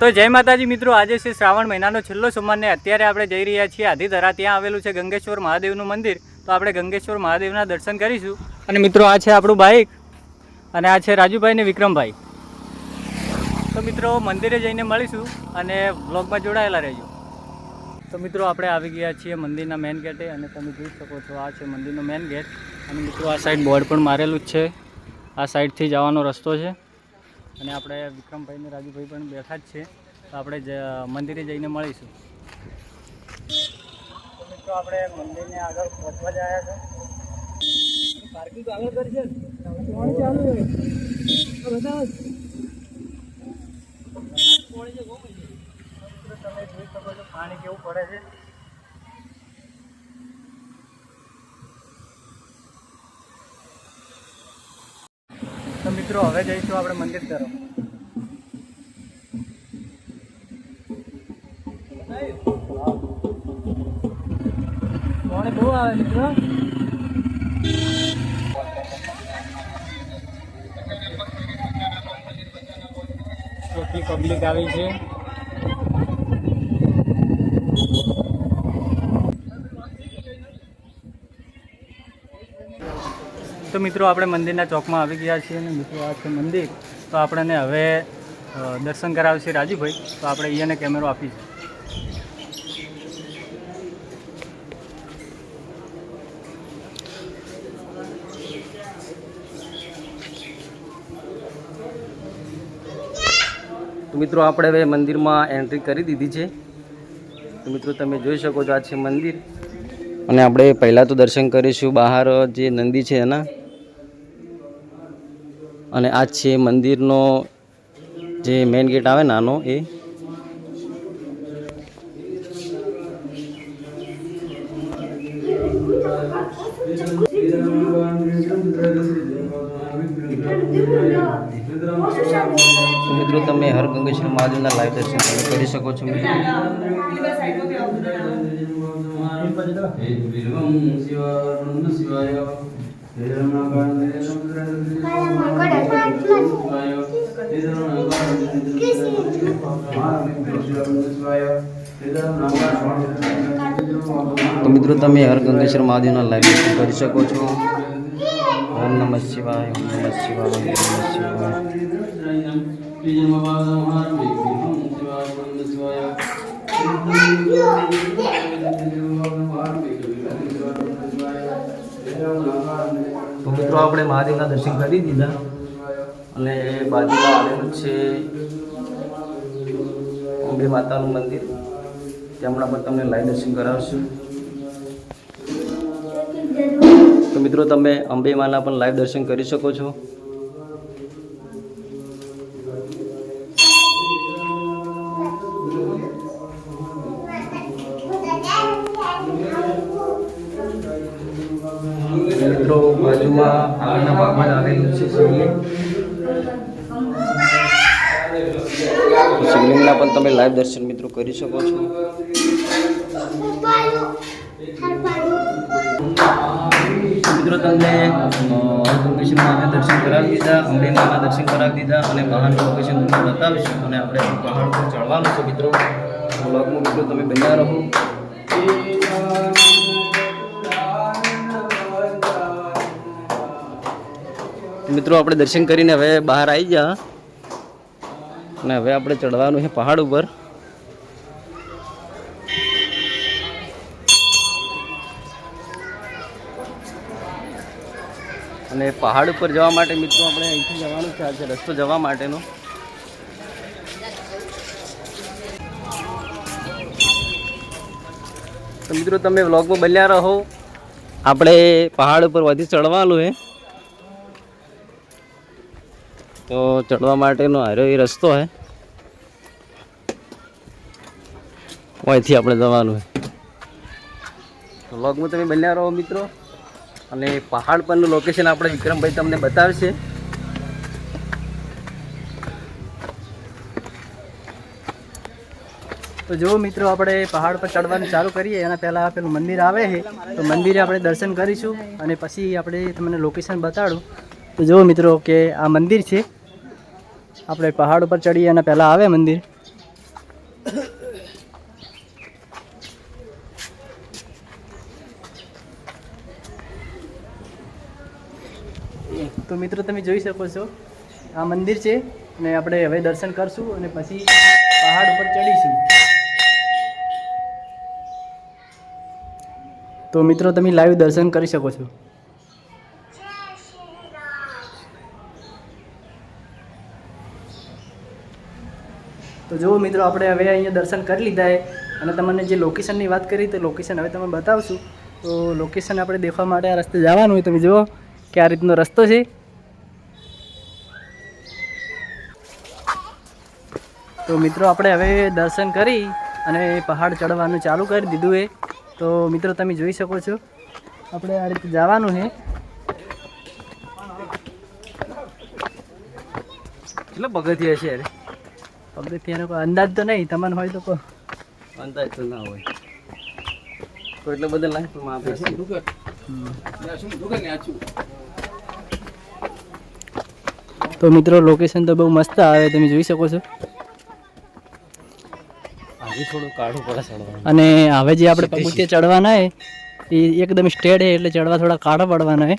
તો જય માતાજી મિત્રો, આજે છે શ્રાવણ મહિનાનો છેલ્લો સોમવારને અત્યારે આપણે જઈ રહ્યા છીએ. આધીધરા ત્યાં આવેલું છે ગંગેશ્વર મહાદેવનું મંદિર. તો આપણે ગંગેશ્વર મહાદેવના દર્શન કરીશું. અને મિત્રો, આ છે આપણું બાઇક અને આ છે રાજુભાઈ ને વિક્રમભાઈ. તો મિત્રો, મંદિરે જઈને મળીશું અને વ્લોગમાં જોડાયેલા રહેજો. તો મિત્રો, આપણે આવી ગયા છીએ મંદિરના મેન ગેટે અને તમે જોઈ શકો છો, આ છે મંદિરનો મેન ગેટ અને મિત્રો, આ સાઈડ બોર્ડ પણ મારેલું જ છે. આ સાઈડથી જવાનો રસ્તો છે. અને આપણે વિક્રમભાઈ ને રાજુભાઈ પણ બેઠા જ છે. તો આપણે મંદિરે જઈને મળીશું. તો આપણે મંદિરને આગળ પહોંચવા જ આવ્યા છે પાર્કિંગ તો આગળ કરી છે. તમે જોઈ શકો છો પાણી કેવું પડે છે? મિત્રો હવે જઈશું આપણે મંદિર તરફ. પાણી બહુ આવે મિત્રો? કેટલી પબ્લિક આવી છે. તો મિત્રો, આપણે મંદિરના ચોકમાં આવી ગયા છીએ અને મિત્રો, આ છે મંદિર. તો આપણને હવે દર્શન કરાવશે રાજુભાઈ. તો આપણે અહીંયાને કેમેરો આપીશું. તો મિત્રો, આપણે હવે મંદિરમાં એન્ટ્રી કરી દીધી છે. તો મિત્રો, તમે જોઈ શકો છો, આ છે મંદિર. અને આપણે પહેલાં તો દર્શન કરીશું બહાર જે નંદી છે એના. અને આ છે મંદિરનો જે મેઇન ગેટ આવે નાનો એ. મિત્રો, તમે હર ગંગેશ્વર મહાદેવના લાઈવ દર્શન કરી શકો છો. મિત્રો તો મિત્રો, તમે હરગંગેશ્વર મહાદેવના લાઈવ કરી શકો છો. ઓમ નમઃ શિવાય, ઓમ નમઃ શિવાય, ઓમ નમઃ શિવાય. તો મિત્રો આપણે મહાદેવના દર્શન કરી દીધા. અને બાજુમાં આવેલું છે અંબે માતાનું મંદિર. ત્યાં પણ તમને લાઈવ દર્શન કરાવશું. તો મિત્રો તમે અંબે માના પણ લાઈવ દર્શન કરી શકો છો. બાજુમાં આગળના ભાગમાં જ આવેલું છે શિવલિંગ તો શિવલિંગના પણ તમે લાઈવ દર્શન મિત્રો કરી શકો છો તો મિત્રો તમને લોકેશનમાં દર્શન કરાવી દીધા અંબે માના દર્શન કરાવી દીધા અને બહારનું લોકેશન તમને બતાવીશું અને આપણે પહાડ પર ચડવાનું છે મિત્રો બ્લોગમાં મિત્રો તમે બન્યા રહો મિત્રો, આપણે દર્શન કરીને હવે બહાર આવી ગયા. અને હવે આપણે ચડવાનું છે પહાડ ઉપર. અને પહાડ ઉપર જવા માટે મિત્રો, આપણે અહીંથી જવાનું છે આ છે રસ્તો જવા માટેનો. મિત્રો, તમે વ્લોગમાં બન્યા રહો. આપણે પહાડ ઉપર વધી ચડવાનું છે. તો ચડવા માટેનો હારો એ રસ્તો છે અહીંથી આપણે જવાનું છે વ્લોગમાં તમે બન્યા રહો મિત્રો. અને પહાડ પરનું લોકેશન આપણે વિક્રમભાઈ તમને બતાવશે. તો જો મિત્રો, આપણે પહાડ પર ચડવાનું ચાલુ કરીએ. એના પહેલાં પેલું મંદિર આવે છે. તો મંદિરે આપણે દર્શન કરીશું અને પછી આપણે તમને લોકેશન બતાડું. તો જુઓ મિત્રો, કે આ મંદિર છે. આપણે પહાડ ઉપર ચડીએ અને પહેલાં આવે મંદિર. તો મિત્રો, તમે જોઈ શકો છો, આ મંદિર છે અને આપણે હવે દર્શન કરશું અને પછી પહાડ ઉપર ચડીશું. તો મિત્રો, તમે લાઈવ દર્શન કરી શકો છો. તો જુઓ મિત્રો, આપણે હવે અહીંયા દર્શન કરી લીધા છે અને તમને જે લોકેશનની વાત કરી, તો લોકેશન હવે તમે બતાવશું. તો લોકેશન આપણે દેખવા માટે આ રસ્તે જવાનું હોય. તમે જુઓ કે આ રીતનો રસ્તો છે. તો મિત્રો, આપણે હવે દર્શન કરી અને પહાડ ચડવાનું ચાલુ કરી દીધું છે. તો મિત્રો, તમે જોઈ શકો છો, આપણે આ રીતે જવાનું છે. કેટલા પગથિયા છે પગથિયાનો કોઈ અંદાજ તો નહીં તમને હોય તો અંદાજ તો ના હોય. તો એટલે બધા લાઈફમાં આપે છે તો મિત્રો લોકેશન તો બહુ મસ્ત આવે તમે જોઈ શકો છો. અને હવે જે આપણે પગથિયા ચડવાના એ એકદમ સ્ટેડ છે એટલે ચડવા થોડા કાઢા પડવાના છે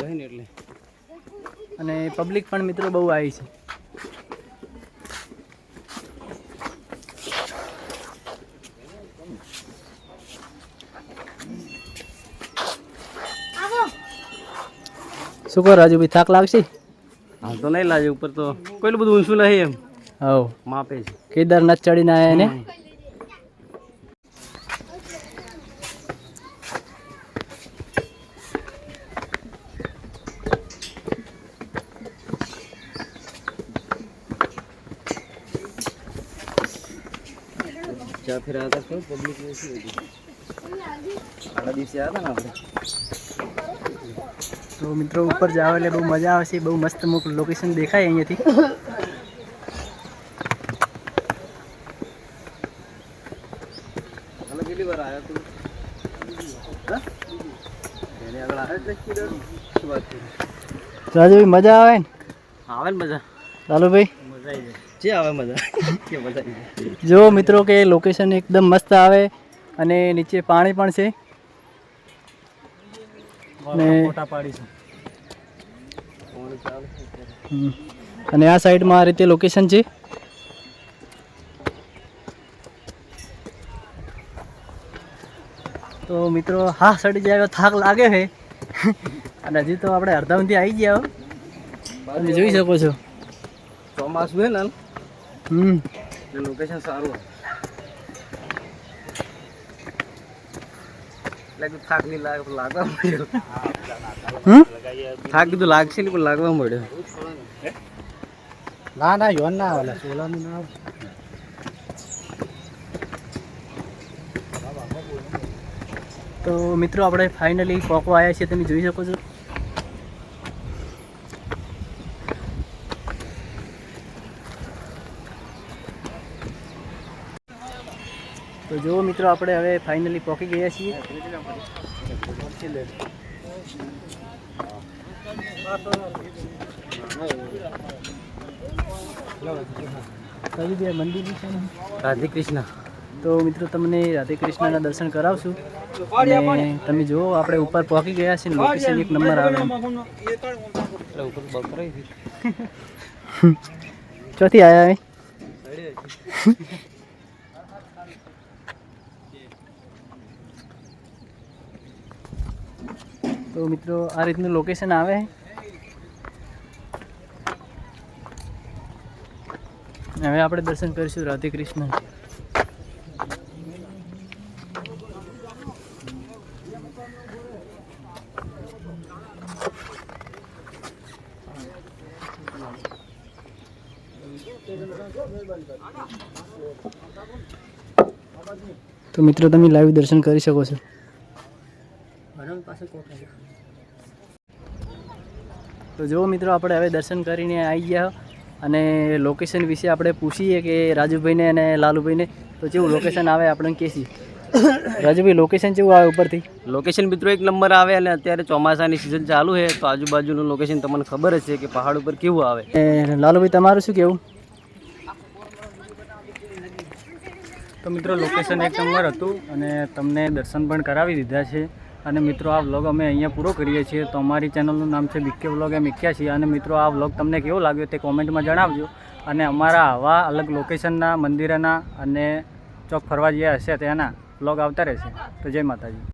હોય ને એટલે. અને પબ્લિક પણ મિત્રો બહુ આવી છે. શું હજુ બી થાક લાગશે? હાલ તો નહીં લાગે ઉપર તો કોઈ બધું ઊંચું નહીં એમ. હવ. માપે છે. કેદારનાથ ચડીને આવ્યા એને? ચા ફેર હતા પબ્લિક આડા દિવસે આવ્યા હતા ને આપણે? તો મિત્રો ઉપર જાવ એટલે બહુ મજા આવશે બહુ મસ્ત અમુક લોકેશન દેખાય અહીંયાથી. રાજુભાઈ મજા આવે ને? આવે ને મજા? લાલુભાઈ ભાઈ. જે આવે મજા. જો મિત્રો કે લોકેશન એકદમ મસ્ત આવે અને નીચે પાણી પણ છે. ને. અને આ સાઈડમાં આ રીતે લોકેશન છે? તો મિત્રો હા સડી જાય થાક લાગે છે. અને હજી તો આપણે અડધામથી આવી ગયા. તમે જોઈ શકો છો. ચોમાસું હે ને હમ. લોકેશન સારું કીધું થાક નહીં લાગે લાગવા મળ્યો. થાક કીધું લાગશે નહીં પણ લાગવા મળ્યો. ના ના યોન ના આવે સોલાનું ના આવે. તો મિત્રો આપણે ફાઇનલી પોકો આવ્યા છીએ તમે જોઈ શકો છો. તો જુઓ મિત્રો આપણે હવે ફાઇનલી પહોંચી ગયા છીએ. કયું બે મંદિર છે રાધે કૃષ્ણ તો મિત્રો તમને રાધે કૃષ્ણના દર્શન કરાવશું. અને તમે જુઓ આપણે ઉપર પહોંચી ગયા છીએ લોકેશન એક નંબર આવે ચોથી આયા તો મિત્રો આ રીતનું લોકેશન આવે હવે આપણે દર્શન કરીશું રાધે કૃષ્ણ. તો મિત્રો, તમે લાઈવ દર્શન કરી શકો છો. તો જુઓ મિત્રો આપણે હવે દર્શન કરીને આવી ગયા અને લોકેશન વિશે આપણે પૂછીએ કે રાજુભાઈને અને લાલુભાઈને તો જેવું લોકેશન આવે આપણે કહેશી રાજુભાઈ લોકેશન જેવું આવે ઉપરથી? લોકેશન મિત્રો એક નંબર આવે અને અત્યારે ચોમાસાની સિઝન ચાલુ છે તો આજુબાજુનું લોકેશન તમને ખબર જ છે કે પહાડ ઉપર કેવું આવે. એ લાલુભાઈ તમારું શું કેવું? તો મિત્રો લોકેશન એક નંબર હતું અને તમને દર્શન પણ કરાવી દીધા છે. અને મિત્રો, આ વ્લોગ અમે અહીંયા પૂરો કરીએ છીએ. તો અમારી ચેનલનું નામ છે બીકે વ્લોગ એમ છીએ. અને મિત્રો, આ વ્લોગ તમને કેવો લાગ્યો તે કોમેન્ટમાં જણાવજો. અને અમારા આવા અલગ લોકેશનના મંદિરના અને ચોક ફરવા જ્યાં હશે ત્યાંના વ્લોગ આવતા રહેશે. તો જય માતાજી.